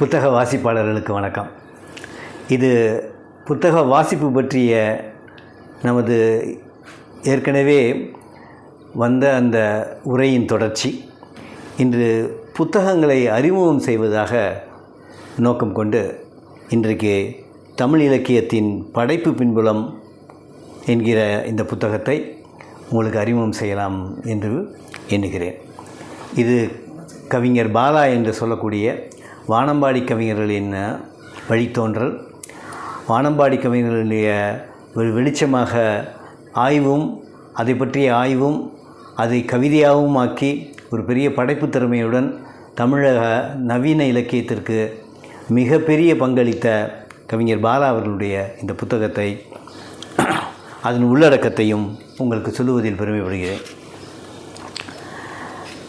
புத்தக வாசிப்பாளர்களுக்கு வணக்கம். இது புத்தக வாசிப்பு பற்றிய நமது ஏற்கனவே வந்த அந்த உரையின் தொடர்ச்சி. இன்று புத்தகங்களை அறிமுகம் செய்வதாக நோக்கம் கொண்டு இன்றைக்கு தமிழ் இலக்கியத்தின் படைப்பு பின்புலம் என்கிற இந்த புத்தகத்தை உங்களுக்கு அறிமுகம் செய்யலாம் என்று எண்ணுகிறேன். இது கவிஞர் பாலா என்று சொல்லக்கூடிய வானம்பாடி கவிஞர்களின் வழித்தோன்றல். வானம்பாடி கவிஞர்களுடைய ஒரு வெளிச்சமாக ஆய்வும் அதை பற்றிய ஆய்வும் அதை கவிதையாகவும் ஆக்கி ஒரு பெரிய படைப்பு திறமையுடன் தமிழக நவீன இலக்கியத்திற்கு மிகப்பெரிய பங்களித்த கவிஞர் பாலா அவர்களுடைய இந்த புத்தகத்தை அதன் உள்ளடக்கத்தையும் உங்களுக்கு சொல்லுவதில் பெருமைப்படுகிறேன்.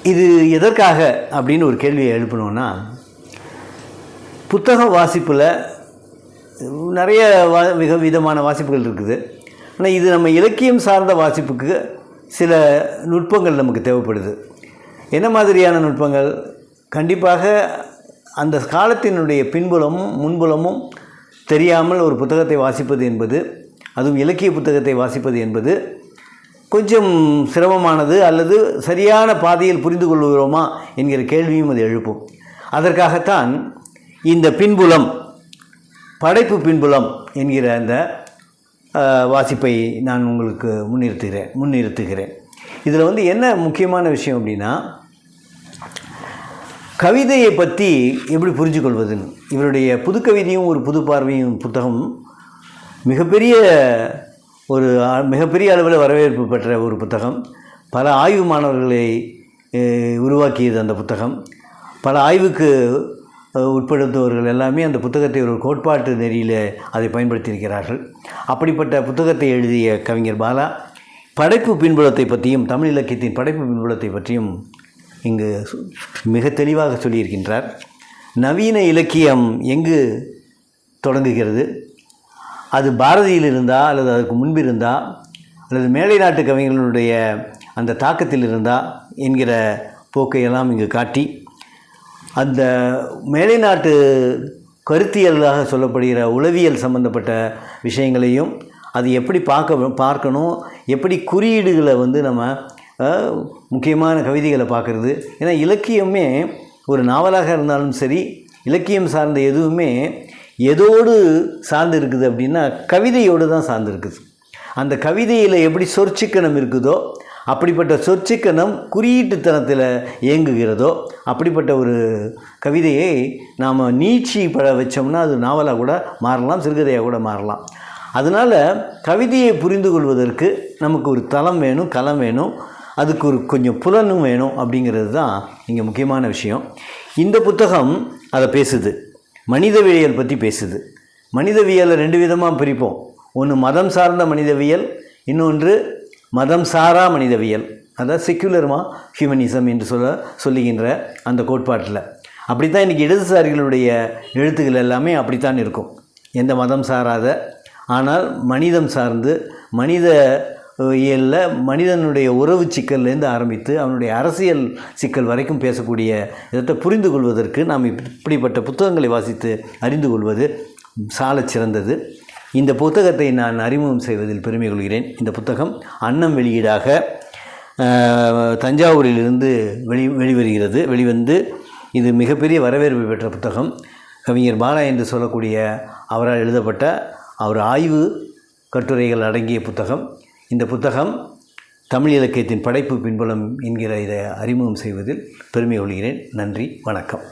இது எதற்காக அப்படின்னு ஒரு கேள்வியை எழுப்பணுன்னா புத்தக வாசிப்பில் நிறைய வா மிக விதமான வாசிப்புகள் இருக்குது. ஆனால் இது நம்ம இலக்கியம் சார்ந்த வாசிப்புக்கு சில நுட்பங்கள் நமக்கு தேவைப்படுது. என்ன மாதிரியான நுட்பங்கள்? கண்டிப்பாக அந்த காலத்தினுடைய பின்புலமும் முன்புலமும் தெரியாமல் ஒரு புத்தகத்தை வாசிப்பது என்பது அதுவும் இலக்கிய புத்தகத்தை வாசிப்பது என்பது கொஞ்சம் சிரமமானது அல்லது சரியான பாதையில் புரிந்து கொள்கிறோமா என்கிற கேள்வியும் அது எழுப்பும். அதற்காகத்தான் இந்த பின்புலம் படைப்பு பின்புலம் என்கிற அந்த வாசிப்பை நான் உங்களுக்கு முன்னிறுத்துகிறேன் முன்னிறுத்துகிறேன். இதில் வந்து என்ன முக்கியமான விஷயம் அப்படின்னா கவிதையை பற்றி எப்படி புரிஞ்சு கொள்வதுன்னு இவருடைய புது கவிதையும் ஒரு புது பார்வையும் புத்தகம் மிகப்பெரிய ஒரு மிகப்பெரிய அளவில் வரவேற்பு பெற்ற ஒரு புத்தகம். பல ஆய்வு மாணவர்களை உருவாக்கியது அந்த புத்தகம். பல ஆய்வுக்கு உட்படுத்துபவர்கள் எல்லாமே அந்த புத்தகத்தை ஒரு கோட்பாட்டு நெறியில் அதை பயன்படுத்தியிருக்கிறார்கள். அப்படிப்பட்ட புத்தகத்தை எழுதிய கவிஞர் பாலா படைப்பு பின்புலத்தை பற்றியும் தமிழ் இலக்கியத்தின் படைப்பு பின்புலத்தை பற்றியும் இங்கு மிக தெளிவாக சொல்லியிருக்கின்றார். நவீன இலக்கியம் எங்கு தொடங்குகிறது? அது பாரதியில் இருந்தால் அல்லது அதுக்கு முன்பு இருந்தால் அல்லது மேலை நாட்டு கவிஞர்களுடைய அந்த தாக்கத்தில் இருந்தால் என்கிற போக்கையெல்லாம் இங்கு காட்டி அந்த மேலைநாட்டு கருத்தியலாக சொல்லப்படுகிற உளவியல் சம்பந்தப்பட்ட விஷயங்களையும் அது எப்படி பார்க்க பார்க்கணும் எப்படி குறியீடுகளை வந்து நம்ம முக்கியமான கவிதைகளை பார்க்குறது. ஏன்னா இலக்கியமே ஒரு நாவலாக இருந்தாலும் சரி இலக்கியம் சார்ந்த எதுவுமே எதோடு சார்ந்து இருக்குது அப்படின்னா கவிதையோடு தான் சார்ந்து இருக்குது அந்த கவிதையில் எப்படி சொற்சிக்கனம் இருக்குதோ அப்படிப்பட்ட சொற்சிக்கனம் குறியீட்டுத்தனத்தில் இயங்குகிறதோ அப்படிப்பட்ட ஒரு கவிதையை நாம் நீச்சி பட வச்சோம்னா அது நாவலாக கூட மாறலாம் சிறுகதையாக கூட மாறலாம். அதனால் கவிதையை புரிந்து கொள்வதற்கு நமக்கு ஒரு தளம் வேணும் களம் வேணும் அதுக்கு ஒரு கொஞ்சம் புலனும் வேணும் அப்படிங்கிறது தான் இங்கே முக்கியமான விஷயம். இந்த புத்தகம் அதை பேசுது. மனிதவியல் பற்றி பேசுது. மனிதவியலை ரெண்டு விதமாக பிரிப்போம். ஒன்று மதம் சார்ந்த மனிதவியல் இன்னொன்று மதம் சாரா மனிதவியல். அதாவது செக்குலர்மா ஹியூமனிசம் என்று சொல்ல சொல்லுகின்ற அந்த கோட்பாட்டில். அப்படி தான் இன்றைக்கி இடதுசாரிகளுடைய எழுத்துக்கள் எல்லாமே அப்படித்தான் இருக்கும். எந்த மதம் சாராத ஆனால் மனிதம் சார்ந்து மனித இயலில் மனிதனுடைய உறவு சிக்கல்லேருந்து ஆரம்பித்து அவனுடைய அரசியல் சிக்கல் வரைக்கும் பேசக்கூடிய இதை புரிந்து கொள்வதற்கு நாம் இப்படிப்பட்ட புத்தகங்களை வாசித்து அறிந்து கொள்வது சால சிறந்தது. இந்த புத்தகத்தை நான் அறிமுகம் செய்வதில் பெருமை கொள்கிறேன். இந்த புத்தகம் அன்னம் வெளியீடாக தஞ்சாவூரிலிருந்து வெளி வெளிவருகிறது. வெளிவந்து இது மிகப்பெரிய வரவேற்பு பெற்ற புத்தகம். கவிஞர் பாலா என்று சொல்லக்கூடிய அவரால் எழுதப்பட்ட அவர் ஆய்வு கட்டுரைகள் அடங்கிய புத்தகம். இந்த புத்தகம் தமிழ் இலக்கியத்தின் படைப்பு பின்புலம் என்கிற இதை அறிமுகம் செய்வதில் பெருமை கொள்கிறேன். நன்றி வணக்கம்.